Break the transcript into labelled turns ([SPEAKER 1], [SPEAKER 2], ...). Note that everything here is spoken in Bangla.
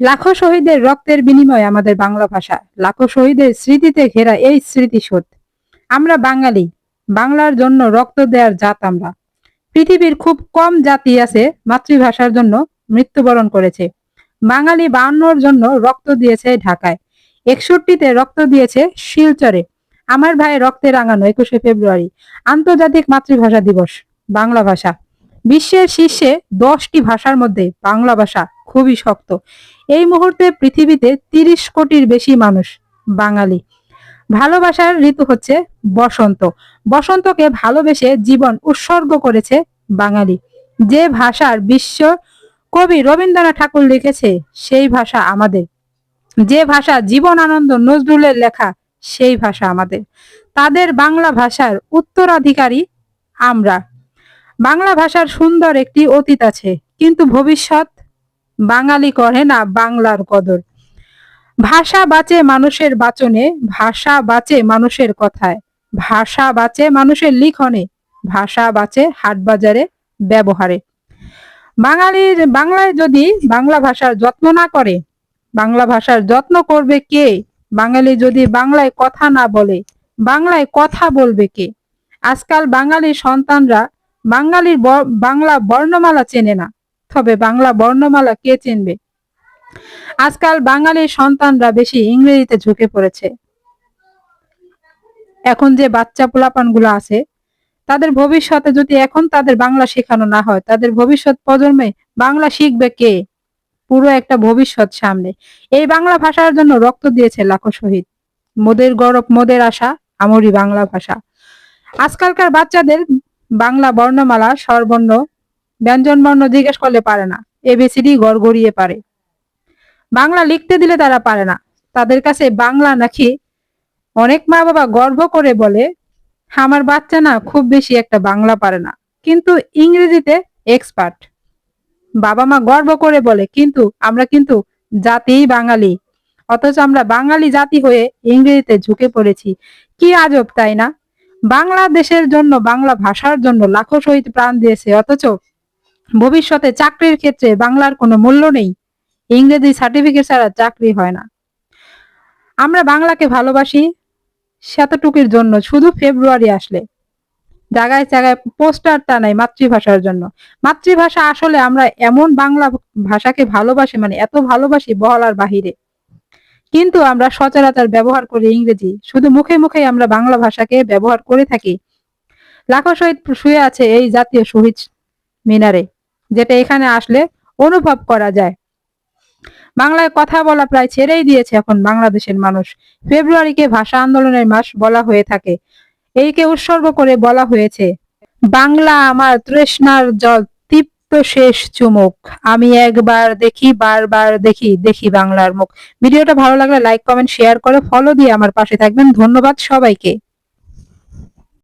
[SPEAKER 1] লাখো শহীদের রক্তের বিনিময়ে আমাদের বাংলা ভাষা, লাখো শহীদের স্মৃতিতে ঘেরা এই স্মৃতিসৌধ। আমরা বাঙালি, বাংলার জন্য রক্ত দেওয়ার জাত আমরা। পৃথিবীর খুব কম জাতি আছে মাতৃভাষার জন্য মৃত্যুবরণ করেছে। বাঙালি বায়ান্নর জন্য রক্ত দিয়েছে ঢাকায়। একষট্টিতে রক্ত দিয়েছে শিলচরে। আমার ভাই রক্তে রাঙানো একুশে ফেব্রুয়ারি, আন্তর্জাতিক মাতৃভাষা দিবস, বাংলা ভাষা। বিশ্বের শীর্ষে দশটি ভাষার মধ্যে বাংলা ভাষা খুবই শক্ত। এই মুহূর্তে পৃথিবীতে তিরিশ কোটির বেশি মানুষ বাঙালি। ভালোবাসার ঋতু হচ্ছে বসন্ত। বসন্তকে ভালোবেসে জীবন উৎসর্গ করেছে বাঙালি। যে ভাষার বিশ্ব কবি রবীন্দ্রনাথ ঠাকুর লিখেছে, সেই ভাষা আমাদের। যে ভাষা জীবন আনন্দ নজরুলের লেখা, সেই ভাষা আমাদের। তাদের বাংলা ভাষার উত্তরাধিকারী আমরা। বাংলা ভাষার সুন্দর একটি অতীত আছে, কিন্তু ভবিষ্যৎ বাঙালি করে না বাংলার কদর। ভাষা বাঁচে মানুষের বাচনে, ভাষা বাঁচে মানুষের কথায়। ভাষা বাঁচে মানুষের লিখনে, ভাষা বাঁচে হাট বাজারে ব্যবহারে। বাঙালির বাংলায় যদি বাংলা ভাষার যত্ন না করে, বাংলা ভাষার যত্ন করবে কে? বাঙালি যদি বাংলায় কথা না বলে, বাংলায় কথা বলবে কে? আজকাল বাঙালির সন্তানরা বাঙালির বাংলা বর্ণমালা চেনে না। তবে বাংলা বর্ণমালা কে চিনবে? আজকাল বাঙালির সন্তানরা বেশি ইংরেজিতে ঝুঁকে পড়েছে। এখন যে বাচ্চা পোলাপানগুলো আছে, তাদের ভবিষ্যতে যদি এখন তাদের বাংলা শেখানো না হয়, তাদের ভবিষ্যৎ প্রজন্মে বাংলা শিখবে কে? পুরো একটা ভবিষ্যৎ সামনে। এই বাংলা ভাষার জন্য রক্ত দিয়েছে লাখো শহীদ। মোদের গৌরব, মোদের আশা, আমরি বাংলা ভাষা। আজকালকার বাচ্চাদের বাংলা বর্ণমালা, স্বরবর্ণ ব্যঞ্জন বর্ণ জিজ্ঞেস করলে পারে না। এবিসিডি গড়গড়িয়ে পারে। বাংলা লিখতে দিলে তারা পারে না। তাদের কাছে বাংলা নাকি অনেক মা বাবা গর্ব করে বলে, আমার বাচ্চা না খুব বেশি একটা বাংলা পারে না। কিন্তু ইংরেজিতে এক্সপার্ট বাবা মা গর্ব করে বলে, কিন্তু আমরা কিন্তু জাতিই বাঙালি। অথচ আমরা বাঙালি জাতি হয়ে ইংরেজিতে ঝুঁকে পড়েছি। কি আজব, তাই না? বাংলাদেশের জন্য, বাংলা ভাষার জন্য লাখো শহীদ প্রাণ দিয়েছে, অথচ ভবিষ্যতে চাকরির ক্ষেত্রে বাংলার কোনো মূল্য নেই। ইংরেজি সার্টিফিকেট ছাড়া চাকরি হয় না। আমরা বাংলাকে ভালোবাসি, সেতটুকুর জন্য শুধু ফেব্রুয়ারি আসলে। জায়গায় জায়গায় পোস্টার টানাই মাতৃভাষার জন্য। মাতৃভাষা আসলে আমরা এমন বাংলা ভাষাকে ভালোবাসি মানে এত ভালোবাসি বলার বাহিরে। কিন্তু আমরা সচরাচর ব্যবহার করি ইংরেজি। শুধু মুখে মুখে আমরা বাংলা ভাষাকে ব্যবহার করে থাকি। লাখো শহীদ শুয়ে আছে এই জাতীয় শহীদ মিনারে। যেটা এখানে আসলে অনুভব করা যায়। বাংলায় কথা বলা প্রায় ছেড়েই দিয়েছে এখন বাংলাদেশের মানুষ। ফেব্রুয়ারিকে ভাষা আন্দোলনের মাস বলা হয়ে থাকে। এইকে উৎসর্গ করে বলা হয়েছে, বাংলা আমার তৃষ্ণার জল, তৃপ্ত শেষ চুমুক। আমি একবার দেখি, বারবার দেখি দেখি বাংলার মুখ। ভিডিওটা ভালো লাগলে লাইক কমেন্ট শেয়ার করে ফলো দিয়ে আমার পাশে থাকবেন। ধন্যবাদ সবাইকে।